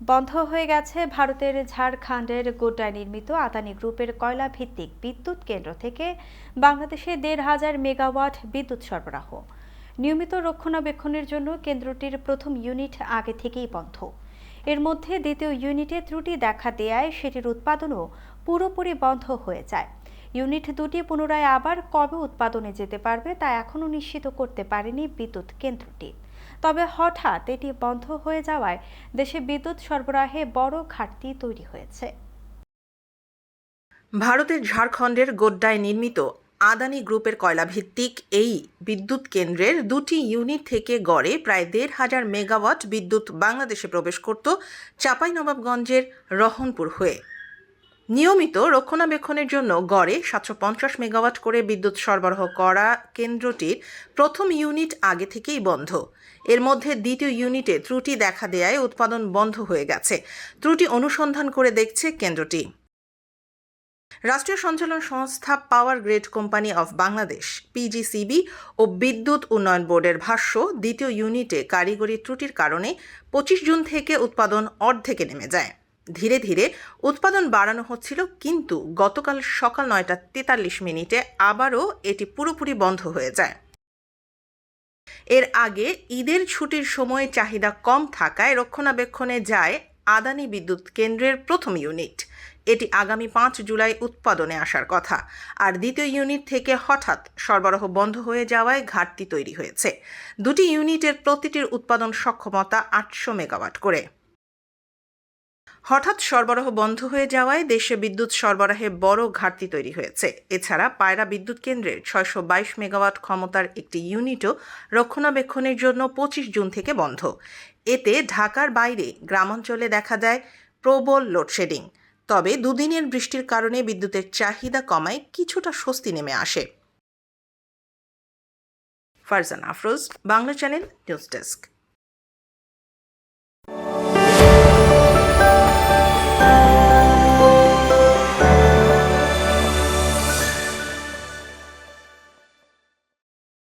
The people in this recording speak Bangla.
বন্ধ হয়ে গেছে ভারতের ঝাড়খণ্ডের গোড্ডায় নির্মিত আদানি গ্রুপের কয়লা ভিত্তিক বিদ্যুৎ কেন্দ্র থেকে বাংলাদেশে দেড় হাজার মেগাওয়াট বিদ্যুৎ সরবরাহ। নিয়মিত রক্ষণাবেক্ষণের জন্য কেন্দ্রটির প্রথম ইউনিট আগে থেকেই বন্ধ। এর মধ্যে দ্বিতীয় ইউনিটে ত্রুটি দেখা দেয়ায় সেটির উৎপাদনও পুরোপুরি বন্ধ হয়ে যায়। ইউনিট দুটি পুনরায় আবার কবে উৎপাদনে যেতে পারবে তা এখনও নিশ্চিত করতে পারেনি বিদ্যুৎ কেন্দ্রটি। তবে হঠাৎ এটি বন্ধ হয়ে যাওয়ায় দেশে বিদ্যুৎ সরবরাহে বড় ঘাটতি তৈরি হয়েছে। ভারতের ঝাড়খণ্ডের গোড্ডায় নির্মিত আদানি গ্রুপের কয়লাভিত্তিক এই বিদ্যুৎ কেন্দ্রের দুটি ইউনিট থেকে গড়ে প্রায় দেড় হাজার মেগাওয়াট বিদ্যুৎ বাংলাদেশে প্রবেশ করত চাঁপাইনবাবগঞ্জের রহনপুর হয়ে। নিয়মিত রক্ষণাবেক্ষণের জন্য গড়ে সাতশো পঞ্চাশ মেগাওয়াট করে বিদ্যুৎ সরবরাহ করা কেন্দ্রটির প্রথম ইউনিট আগে থেকেই বন্ধ। এর মধ্যে দ্বিতীয় ইউনিটে ত্রুটি দেখা দেয়ায় উৎপাদন বন্ধ হয়ে গেছে। ত্রুটি অনুসন্ধান করে দেখছে কেন্দ্রটি। রাষ্ট্রীয় সঞ্চালন সংস্থা power grid company of Bangladesh PGCB ও বিদ্যুৎ উন্নয়ন বোর্ডের ভাষ্য, দ্বিতীয় ইউনিটে কারিগরি ত্রুটির কারণে পঁচিশ জুন থেকে উৎপাদন অর্ধেকে নেমে যায়। ধীরে ধীরে উৎপাদন বাড়ানো হচ্ছিল, কিন্তু গতকাল সকাল নয়টা তেতাল্লিশ মিনিটে আবারও এটি পুরোপুরি বন্ধ হয়ে যায়। এর আগে ঈদের ছুটির সময় চাহিদা কম থাকায় রক্ষণাবেক্ষণে যায় আদানি বিদ্যুৎ কেন্দ্রের প্রথম ইউনিট। এটি আগামী পাঁচ জুলাই উৎপাদনে আসার কথা। আর দ্বিতীয় ইউনিট থেকে হঠাৎ সরবরাহ বন্ধ হয়ে যাওয়ায় ঘাটতি তৈরি হয়েছে। দুটি ইউনিটের প্রতিটির উৎপাদন সক্ষমতা আটশো মেগাওয়াট করে। হঠাৎ সরবরাহ বন্ধ হয়ে যাওয়ায় দেশে বিদ্যুৎ সরবরাহে বড় ঘাটতি তৈরি হয়েছে। এছাড়া পায়রা বিদ্যুৎ কেন্দ্রের ছয়শো বাইশ মেগাওয়াট ক্ষমতার একটি ইউনিটও রক্ষণাবেক্ষণের জন্য পঁচিশ জুন থেকে বন্ধ। এতে ঢাকার বাইরে গ্রামাঞ্চলে দেখা যায় প্রবল লোডশেডিং। তবে দুদিনের বৃষ্টির কারণে বিদ্যুতের চাহিদা কমায় কিছুটা স্বস্তি নেমে আসে। Farzan Afroz, Bangla channel news desk.